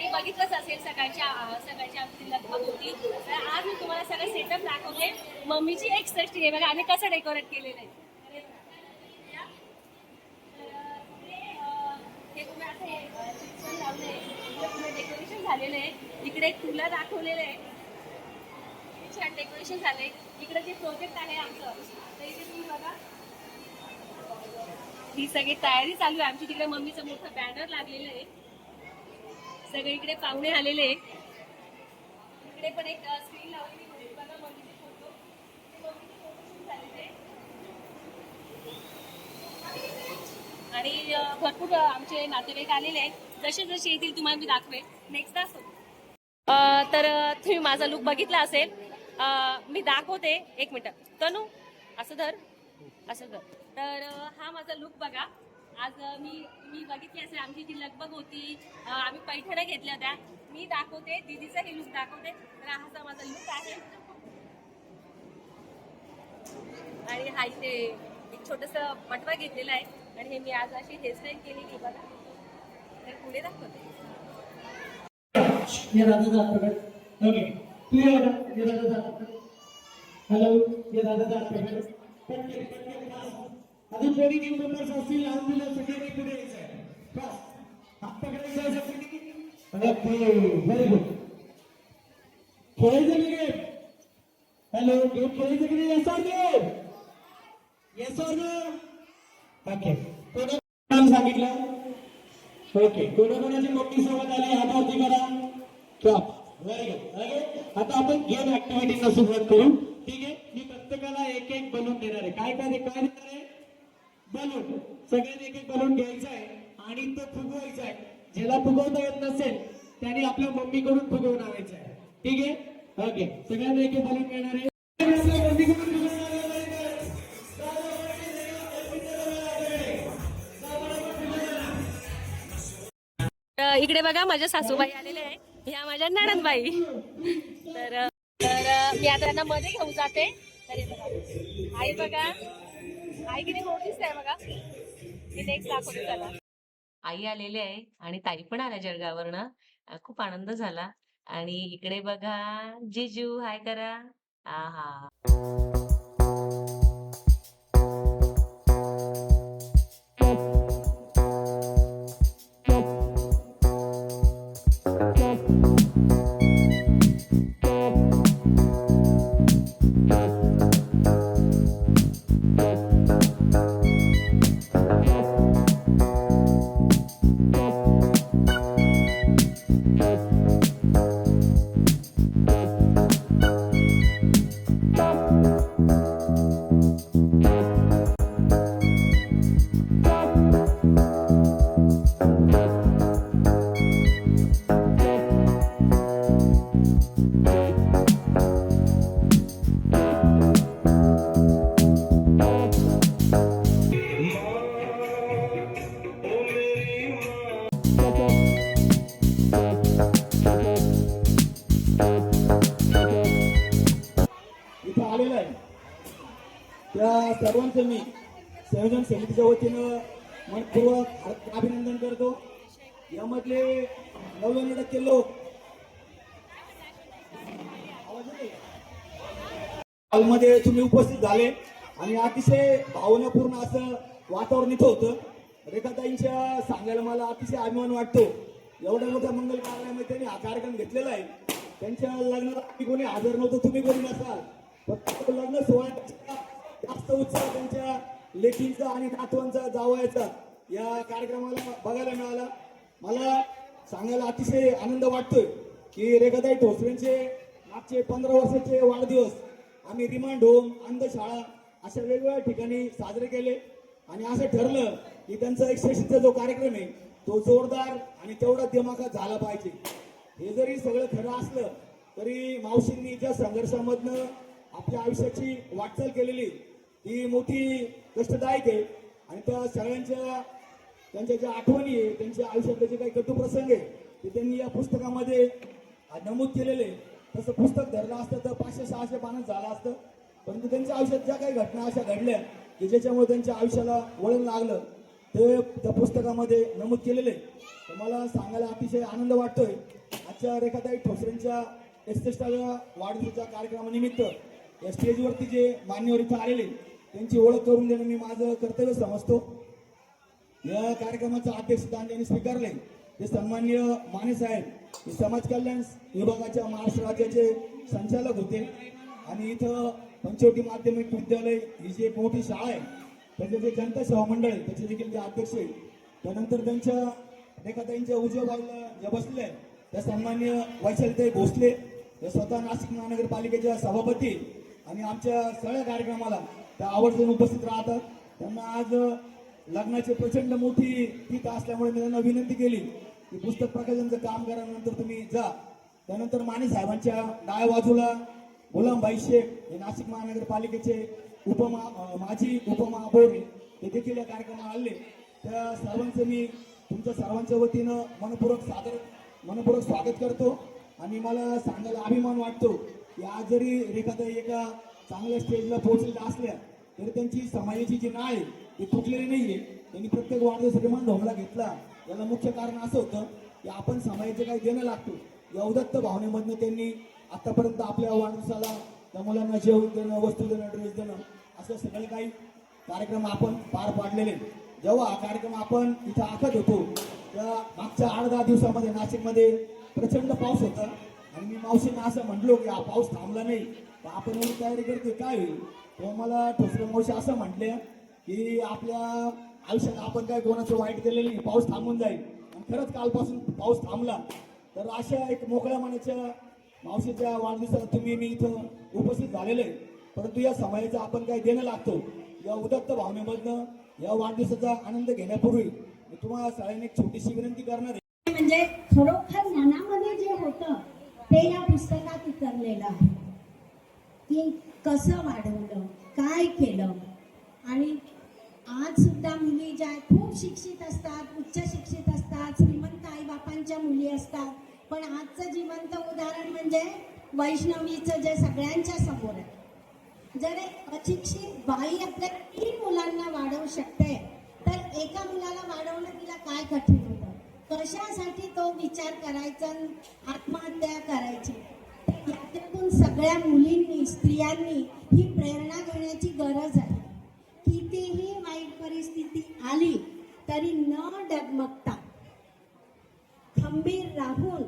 सगळ्यांनी बघितलंच असेल सकाळच्या सकाळच्या आमची लगबग होती तर आज मी तुम्हाला सगळं सेटअप दाखवते. मम्मीची एक सृष्टी आहे. बघा आम्ही कसं डेकोरेट केलेलं आहे. डेकोरेशन झालेलं आहे. इकडे तुला दाखवलेलं आहे. छान डेकोरेशन झालंय. इकडे जे प्रोजेक्ट आहे आमचं तर इथे तुम्ही बघा. ही सगळी तयारी चालू आहे. आमची तिकडे मम्मीचं मोठं बॅनर लागलेलं आहे. सगळीकडे पाहुणे आलेले इकडे पण एक स्क्रीन लावलेली आणि भरपूर आमचे नातेवाईक आलेले आहेत. जसे जसे येतील तुम्हाला मी दाखवेल नेक्स्ट दाखव. तर तुम्ही माझा लुक बघितला असेल. मी दाखवते. एक मिनिट. तनू असं धर. असं धर. तर हा माझा लुक बघा. आज मी मी बघितली असेल आमची जी लगबग होती आम्ही पैठण्या घेतल्या होत्या. मी दाखवते दिदीचा हे लुक दाखवते. तर हा माझा लुक आहे. आणि हा इथे एक छोटस पटवा घेतलेला आहे. आणि हे मी आज अशी हेअरस्टाईल केलेली की बघा. तर पुढे दाखवते. ये दादा दादा दादा अजून कोणी न्यू मेंबर्स असतील लावून दिलं सगळ्यांनी पुढे यायचंय. बस. हात पकडायचं आहे. ओके व्हेरी गुड खेळायचं की गेम हॅलो गेम खेळायचं की नाही yes game no yes okay कोणा सांगितलं? ओके कोणाकोणाची मोठी सोबत आली? हातावरती करा. टॉप व्हेरी गुड ओके आता आपण गेम ऍक्टिव्हिटीला सुरुवात करू. ठीक आहे? मी प्रत्येकाला एक एक बनवून देणार आहे. काय काय काय देणार आहे? बलून. सगळ्यांनी एक एक बलून घ्यायचा आहे आणि तो फुगवायचा आहे. ज्याला फुगवता येत नसेल त्याने आपल्या मम्मीकडून फुगवून आणायचं आहे. ठीक आहे? ओके सगळ्यांना एक एक बलून मिळणार आहे. इकडे बघा माझ्या सासूबाई आलेल्या आहे ह्या माझ्या नणंदबाई. तर तर मी आता त्यांना मध्ये घेऊन जाते. आई बघा. आई किती आहे बघा. मी नेक्स्ट दाखवते त्याला. आई आहे आणि ताई पण आल्या जळगाववरनं. खूप आनंद झाला. आणि इकडे बघा जिजू हाय करा. आहा. समितीच्या वतीनं मनपूर्वक अभिनंदन करतो. यामधले नव्याण्णव टक्के लोक. हॉलमध्ये तुम्ही उपस्थित झाले आणि अतिशय भावनापूर्ण असं वातावरण इथं होतं. रेखाताईंच्या सांगायला मला अतिशय अभिमान वाटतो. एवढ्या मोठ्या मंगल कार्यामध्ये त्यांनी हा कार्यक्रम घेतलेला आहे. त्यांच्या लग्नाला कोणी हजर नव्हतं तुम्ही कोणी नसाल. फक्त लग्न सोहळ्यापेक्षा जास्त उत्साह त्यांच्या लेखींचा आणि नातवांचा जावयाचा या कार्यक्रमाला बघायला मिळाला. मला सांगायला अतिशय आनंद वाटतोय की रेखाताई ठोसरेंचे मागचे पंधरा वर्षाचे वाढदिवस आम्ही रिमांड होम अंधशाळा अशा वेगवेगळ्या ठिकाणी साजरे केले. आणि असं ठरलं की त्यांचा एक शेषीचा जो कार्यक्रम आहे तो जोरदार आणि तेवढा दिमाखात झाला पाहिजे. हे जरी सगळं खरं असलं तरी मावशींनी ज्या संघर्षामधनं आपल्या आयुष्याची वाटचाल केलेली ही मोठी कष्टदायक आहे आणि त्या सगळ्यांच्या त्यांच्या ज्या आठवणी आहे त्यांच्या आयुष्यातले जे काही कटू प्रसंग आहे ते त्यांनी या पुस्तकामध्ये नमूद केलेले आहे. तसं पुस्तक धरलं असतं तर पाचशे सहाशे पानं झालं असतं परंतु त्यांच्या आयुष्यात ज्या काही घटना अशा घडल्या की ज्याच्यामुळे त्यांच्या आयुष्याला वळण लागलं ते त्या पुस्तकामध्ये नमूद केलेले आहे. तर मला सांगायला अतिशय आनंद वाटतोय आजच्या रेखाताई ठोसरेंच्या एकसष्टाव्या वाढदिवसाच्या कार्यक्रमानिमित्त या स्टेजवरती जे मान्यवर इथं आलेले त्यांची ओळख करून देणं मी माझं कर्तव्य समजतो. या कार्यक्रमाचं अध्यक्षस्थान त्यांनी स्वीकारले ते सन्मान्य माने साहेब हे समाज कल्याण विभागाच्या महाराष्ट्र राज्याचे संचालक होते. आणि इथं पंचवटी माध्यमिक विद्यालय ही जी एक मोठी शाळा आहे त्याचे जे जनता सेवा मंडळ आहे त्याचे देखील ते अध्यक्ष आहे त्यानंतर त्यांच्या रेखाताईंच्या उजव्या बाजूला ज्या बसले आहे, त्या सन्मान्य वैशालीताई भोसले या स्वतः नाशिक महानगरपालिकेच्या सभापती आणि आमच्या सगळ्या कार्यक्रमाला त्या आवर्जून उपस्थित राहतात. त्यांना आज लग्नाची प्रचंड मोठी तीत असल्यामुळे मी त्यांना विनंती केली की पुस्तक प्रकाशनचं काम करानंतर तुम्ही जा. त्यानंतर माने साहेबांच्या डाव्या बाजूला गुलामभाई शेख हे नाशिक महानगरपालिकेचे उपमा माजी उपमहापौर हे. देखील या कार्यक्रमाला आले. त्या सर्वांचं मी तुमच्या सर्वांच्या वतीनं मनपूर्वक सादर मनपूर्वक स्वागत करतो. आणि मला सांगायला अभिमान वाटतो की आज जरी रेखाताई एका चांगल्या स्टेजला पोहोचलेल्या असल्या तरी त्यांची समाजाची जी नाळ आहे ती तुटलेली नाहीये. त्यांनी प्रत्येक वाढदिवसाठी म्हणून ढोंगला घेतला. याला मुख्य कारण असं होतं की आपण समाजाचे काही देणं लागतो. या उदत्त भावनेमधनं त्यांनी आतापर्यंत आपल्या वाढदिवसाला त्या मुलांना जेवण देणं वस्तू देणं ड्रेस देणं असं सगळे काही कार्यक्रम आपण पार पाडलेले जेव्हा हा कार्यक्रम आपण इथं आखत होतो त्या मागच्या आठ दहा दिवसामध्ये नाशिकमध्ये प्रचंड पाऊस होता. आणि मी मावशींना असं म्हटलो की हा पाऊस थांबला नाही. आपण एवढी तयारी करतोय. काय होईल? तेव्हा मला ठोसरे मावशी असं म्हटले की आपल्या आयुष्यात आपण काय कोणाचं वाईट केलेलं नाही पाऊस थांबून जाईल. खरंच कालपासून पाऊस थांबला. तर अशा एक मोकळ्या मनाच्या मावशीच्या वाढदिवसाला तुम्ही मी इथं उपस्थित झालेलं आहे. परंतु या समाजाचा आपण काय देणं लागतो? या उदत्त भावनेमधनं या वाढदिवसाचा आनंद घेण्यापूर्वी मी तुम्हाला सगळ्यांनी एक छोटीशी विनंती करणार आहे. म्हणजे खरोखर मनामध्ये जे होतं ते या पुस्तकात उतरलेलं आहे. की कसं वाढवलं काय केलं? आणि आज सुद्धा मुली ज्या खूप शिक्षित असतात उच्च शिक्षित असतात श्रीमंत आई बापांच्या मुली असतात. पण आजचं जिवंत उदाहरण म्हणजे वैष्णवीचं जे सगळ्यांच्या समोर आहे. जर एक अशिक्षित बाई आपल्या तीन मुलांना वाढवू शकते तर एका मुलाला वाढवणं तिला काय कठीण होतं? कशासाठी तो विचार करायचा आणि आत्महत्या करायची? तर सगळ्या मुलींनी स्त्रियांनी ही प्रेरणा घेण्याची गरज आहे. कितीही वाईट परिस्थिती आली तरी न डगमगता खंबीर राहून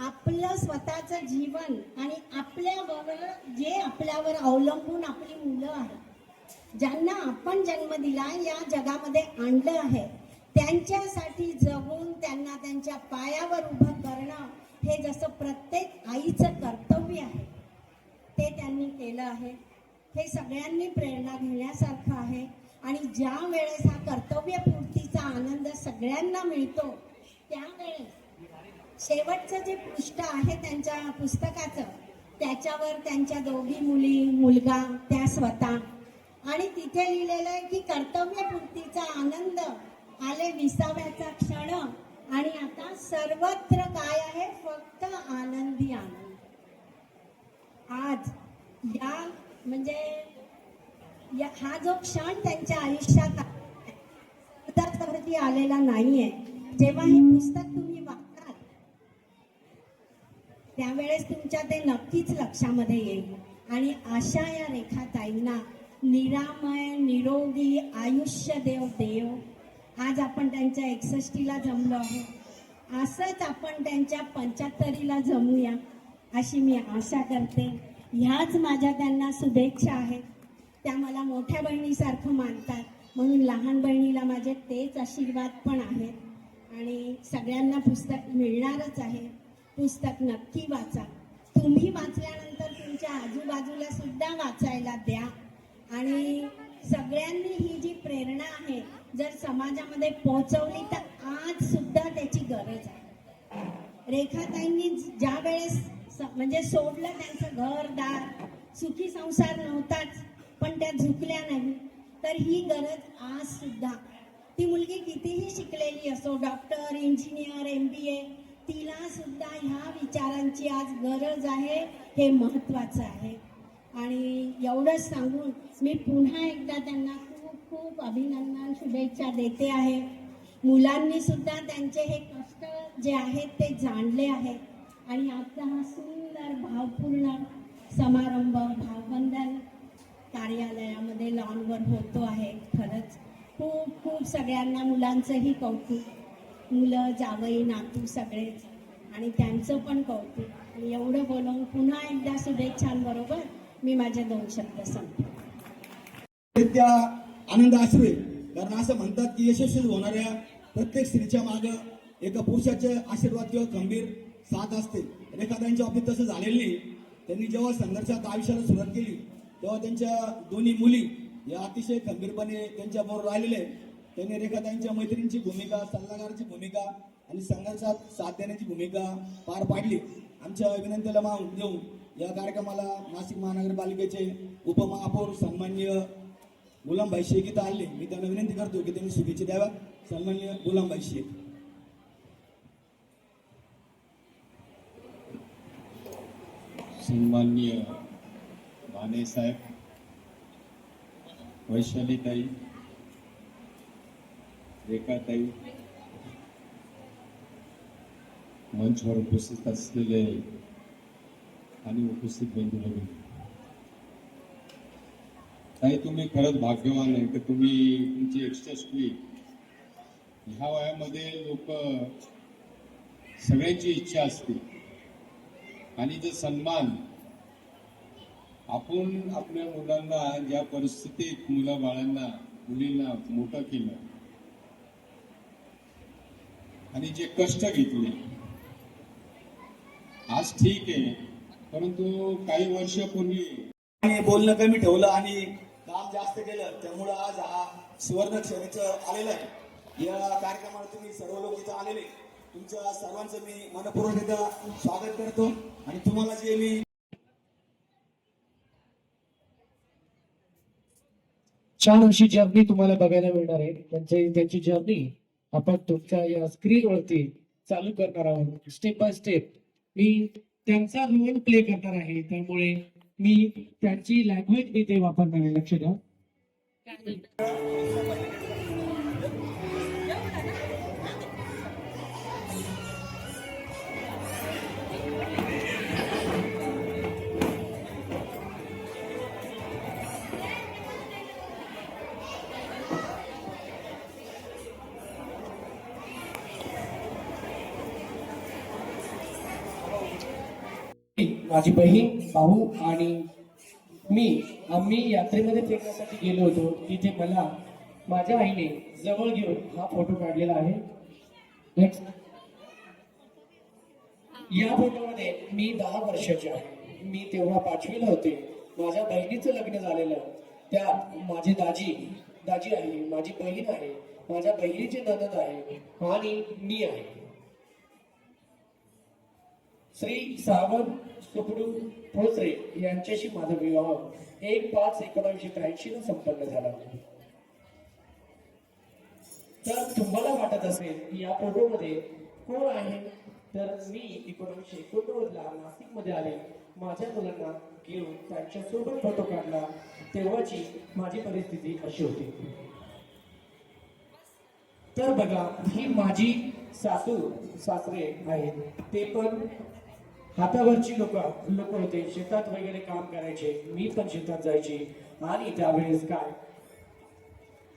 आपलं स्वतःचं जीवन आणि आपल्यावर जे आपल्यावर अवलंबून आपली मुलं आहेत ज्यांना आपण जन्म दिला या जगामध्ये आणलं आहे त्यांच्यासाठी जगून त्यांना त्यांच्या पायावर उभं करणं हे जसं प्रत्येक आईचं कर्तव्य आहे ते त्यांनी केलं आहे. हे सगळ्यांनी प्रेरणा घेण्यासारखं आहे. आणि ज्या वेळेस हा कर्तव्यपूर्तीचा आनंद सगळ्यांना मिळतो त्यावेळेस शेवटचं जे पृष्ठ आहे त्यांच्या पुस्तकाचं त्याच्यावर त्यांच्या दोघी मुली मुलगा त्या स्वतः. आणि तिथे लिहिलेलं आहे की कर्तव्यपूर्तीचा आनंद आले विसाव्याचा क्षण सर्वत्र काय आहे? फक्त आनंदी आनंद. आज या म्हणजे या हा जो क्षण त्यांच्या आयुष्यात पदार्थावरती आलेला नाहीये. जेव्हा हे पुस्तक तुम्ही वाचाल त्यावेळेस तुमच्या ते नक्कीच लक्षामध्ये येईल. आणि अशा या रेखाताईंना निरामय निरोगी आयुष्य देव देव. आज आपण त्यांच्या एकसष्टीला जमलो आहोत. असंच आपण त्यांच्या पंच्याहत्तरीला जमूया अशी मी आशा करते. ह्याच माझ्या त्यांना शुभेच्छा आहेत. त्या मला मोठ्या बहिणीसारखं मानतात. म्हणून लहान बहिणीला माझे तेच आशीर्वाद पण आहेत. आणि सगळ्यांना पुस्तक मिळणारच आहे. पुस्तक नक्की वाचा. तुम्ही वाचल्यानंतर तुमच्या आजूबाजूला सुद्धा वाचायला द्या. आणि सगळ्यांनी ही जी प्रेरणा आहे जर समाजामध्ये पोहोचवली तर आज सुद्धा त्याची गरज आहे. रेखाताईंनी ज्या वेळेस स- म्हणजे सोडलं त्यांचं घर दार सुखी संसार नव्हताच पण त्या झुकल्या नाही तर ही गरज आज सुद्धा. ती मुलगी कितीही शिकलेली असो doctor engineer M B A तिला सुद्धा ह्या विचारांची आज गरज आहे हे महत्वाचं आहे. आणि एवढंच सांगून मी पुन्हा एकदा त्यांना खूप अभिनंदन शुभेच्छा देते आहे. मुलांनी सुद्धा त्यांचे हे कष्ट जे आहेत ते जाणले आहेत आणि आजचा हा सुंदर भावपूर्ण समारंभ भावबंधन कार्यालयामध्ये लॉनवर होतो आहे खरंच. खूप खूप सगळ्यांना मुलांचंही कौतुक. मुलं जावई नातू सगळेच. आणि त्यांचं पण कौतुक. आणि एवढं बोलून पुन्हा एकदा शुभेच्छांबरोबर मी माझे दोन शब्द सांगतो आनंद आश्रय. कारण असं म्हणतात की यशस्वी होणाऱ्या प्रत्येक स्त्रीच्या माग एका पुरुषाचे आशीर्वाद किंवा खंबीर साथ असते. एखाद्यांच्या बाबतीत तसं झालेलं नाही. त्यांनी जेव्हा संघर्षात आयुष्याला सुरुवात केली तेव्हा त्यांच्या दोन्ही मुली या अतिशय खंबीरपणे त्यांच्या बरोबर राहिलेले आहेत. त्यांनी रेखाताईंच्या मैत्रिणीची भूमिका सल्लागाराची भूमिका आणि संघर्षात साथ देण्याची भूमिका पार पाडली. आमच्या विनंतीला मान देऊन या कार्यक्रमाला नाशिक महानगरपालिकेचे उपमहापौर सन्मान्य गुलामभाई शेख इथं आले. मी त्यांना विनंती करतो की त्यांनी शुभेच्छा द्याव्या. सन्मान्य गुलामभाई शेख. सन्मान्य माने साहेब वैशालीताई रेखाताई मंचवर उपस्थित असलेले आणि उपस्थित बंधू भगिनी ताई तुम्ही खरंच भाग्यवान आहे की तुम्ही तुमची एक्स्ट्रा ह्या वयामध्ये लोक सगळ्यांची इच्छा असते. आणि जे सन्मान आपण आपल्या मुलांना ज्या परिस्थितीत मुलं बाळांना मुलींना मोठं केलं आणि जे कष्ट घेतले आज ठीक आहे परंतु काही वर्षापूर्वी बोलणं कमी ठेवलं आणि काम जास्त केलं त्यामुळं आज हा सुवर्ण क्षणीचं आलेलं आहे. या कार्यक्रमाला तुम्ही सर्व लोक इथं आलेले. तुमच्या सर्वांचं मी मनपूर्वकरित्या स्वागत करतो आणि तुम्हाला जे मी छान अशी जर्नी तुम्हाला बघायला मिळणार आहे. त्यांची त्यांची जर्नी आपण तुमच्या या स्क्रीनवरती चालू करणार आहोत. स्टेप बाय स्टेप मी त्यांचा रोल प्ले करणार आहे. त्यामुळे मी त्यांची लँग्वेज इथे वापरणार आहे. लक्ष द्या. माझी बहीण भाऊ आणि मी आम्ही यात्रेमध्ये फिरण्यासाठी गेलो होतो. तिथे मला माझ्या आईने जवळ घेऊन हा फोटो काढलेला आहे. Next. या फोटोमध्ये मी दहा वर्षाचे आहे. मी तेव्हा पाचवीला होते. माझ्या बहिणीचं लग्न झालेलं. त्यात माझे दाजी दाजी आहे माझी बहीण आहे माझ्या बहिणीचे ननद आहे आणि मी आहे. श्री सावंत सुकडू भोसरे यांच्याशी माझा विवाह एक पाच एकोणावीसशे त्र्याऐंशी ला संपन्न झाला. तर तुम्हाला वाटत असेल की या फोटोमध्ये कोण आहे? तर मी एकोणीसशे एकोणनव्वद ला नाशिकमध्ये आले. माझ्या मुलांना घेऊन त्यांच्यासोबत फोटो काढला. तेव्हाची माझी परिस्थिती अशी होती. तर बघा ही माझी सासू सासरे आहेत. ते पण हातावरची लोक लोक होते. शेतात वगैरे काम करायचे. मी पण शेतात जायचे. आणि त्यावेळेस काय?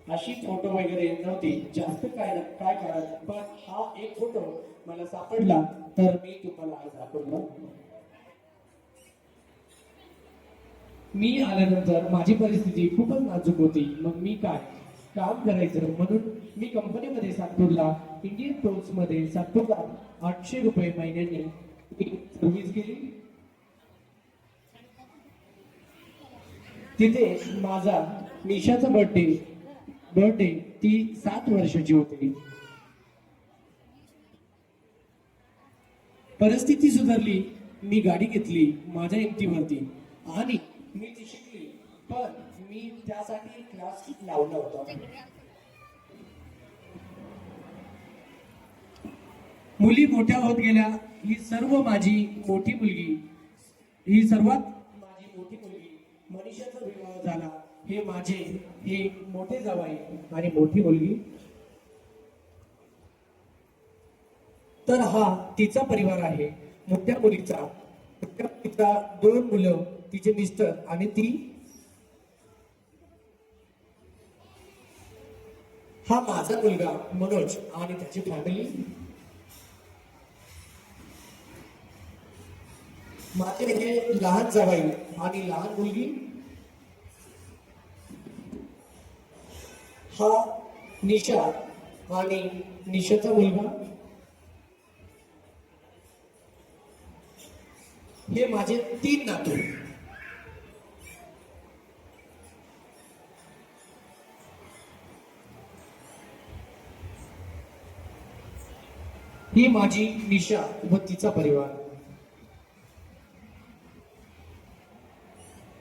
अशी फोटो वगैरे नव्हती. जास्त काय काय करत पण हा एक फोटो मला सापडला. तर मी तुम्हाला आज दाखवलो मी आल्यानंतर माझी परिस्थिती खूपच नाजूक होती. मग मी काय? काम करायचं. म्हणून मी कंपनीमध्ये सातपूरला इंडियन टोल्समध्ये सातपूरला आठशे रुपये महिन्याने तिथे माझा निशाचा बर्थडे बर्थडे ती सात वर्षाची होती. परिस्थिती सुधारली मी गाडी घेतली माझ्या हिमतीवरती आणि मी ती शिकली पण मी त्यासाठी क्लास लावला होता. मुली मोठ्या होत गेल्या ही सर्व माझी मोठी मुलगी ही सर्वात माझी मोठी मुलगी मनीषाचा विवाह झाला. हे माझे हे मोठे जावाई आणि मोठी मुलगी. तर हा तिचा परिवार आहे मोठ्या मुलीचा. मोठ्या मुलीचा दोन मुलं तिचे मिस्टर आणि ती. हा माझा मुलगा मनोज आणि त्याची फॅमिली माझे म्हणजे हे लहान जावाई आणि लहान मुलगी हा निशा आणि निशाचा मुलगा. हे माझे तीन नातू. ही माझी निशा व तिचा परिवार.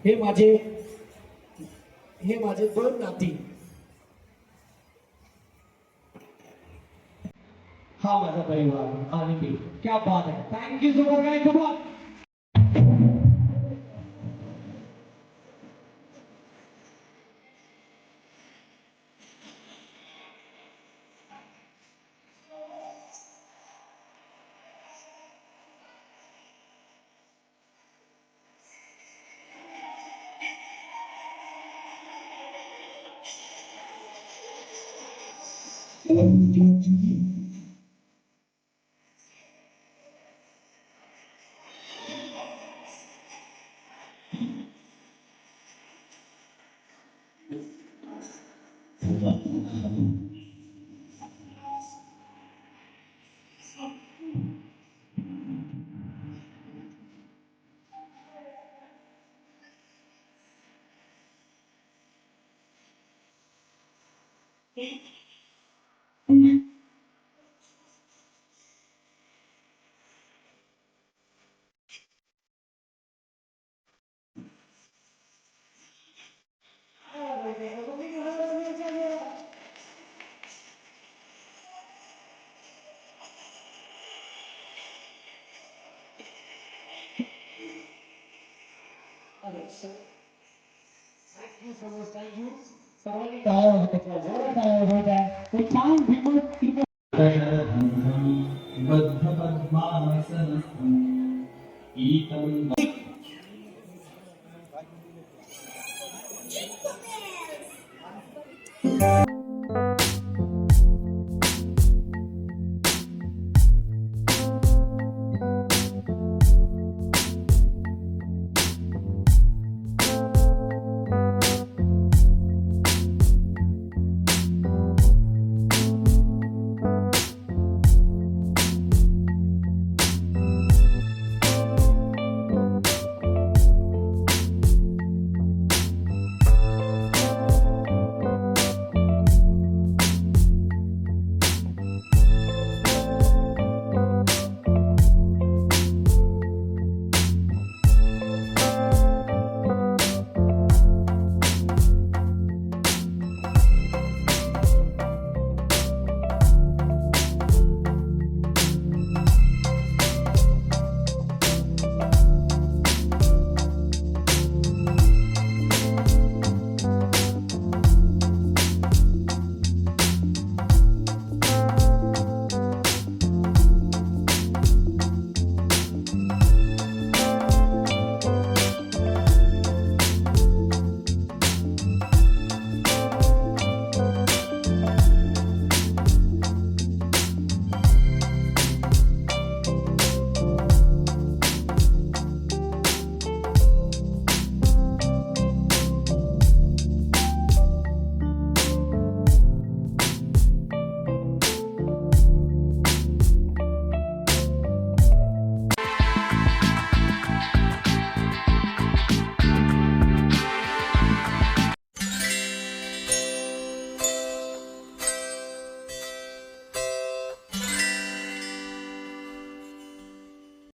हे माझे हे माझे दोन नाती. हा माझा परिवार आणि मी. क्या बात आहे. Thank you so much छान भीम बद्धपद्मासनस्थम् ईतं Yes.